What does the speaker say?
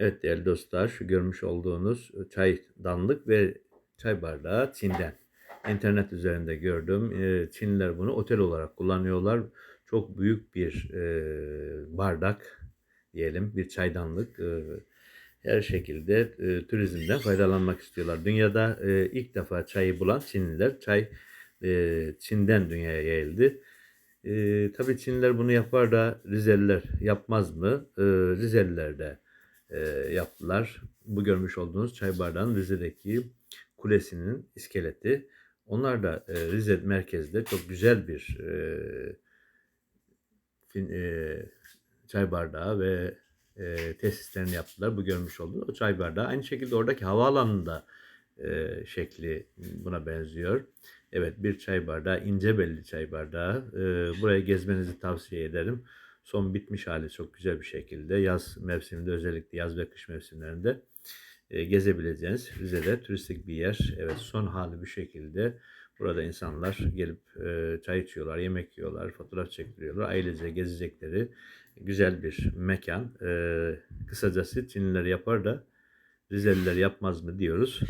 Evet değerli dostlar, şu görmüş olduğunuz çaydanlık ve çay bardağı Çin'den. İnternet üzerinde gördüm. Ee, Çinliler bunu otel olarak kullanıyorlar. Çok büyük bir e, bardak diyelim, bir çaydanlık. E, her şekilde e, turizmden faydalanmak istiyorlar. Dünyada ilk defa çayı bulan Çinliler. Çay Çin'den dünyaya yayıldı. E, tabii Çinliler bunu yapar da Rizeliler yapmaz mı? E, Rizeliler de e, yaptılar. Bu görmüş olduğunuz çay bardağının Rize'deki kulesinin iskeleti. Onlar da e, Rize merkezde çok güzel bir e, e, çay bardağı ve e, tesislerini yaptılar. Bu görmüş olduğunuz o çay bardağı. Aynı şekilde oradaki havaalanında e, şekli buna benziyor. Evet bir çay bardağı, ince belli çay bardağı. E, burayı gezmenizi tavsiye ederim. Son bitmiş hali çok güzel bir şekilde. Yaz mevsiminde özellikle yaz ve kış mevsimlerinde e, gezebileceğiniz Rize'de turistik bir yer. Evet son hali bu şekilde. Burada insanlar gelip e, çay içiyorlar, yemek yiyorlar, fotoğraf çektiriyorlar. Ailece gezecekleri güzel bir mekan. E, kısacası Çinliler yapar da Rizeliler yapmaz mı diyoruz.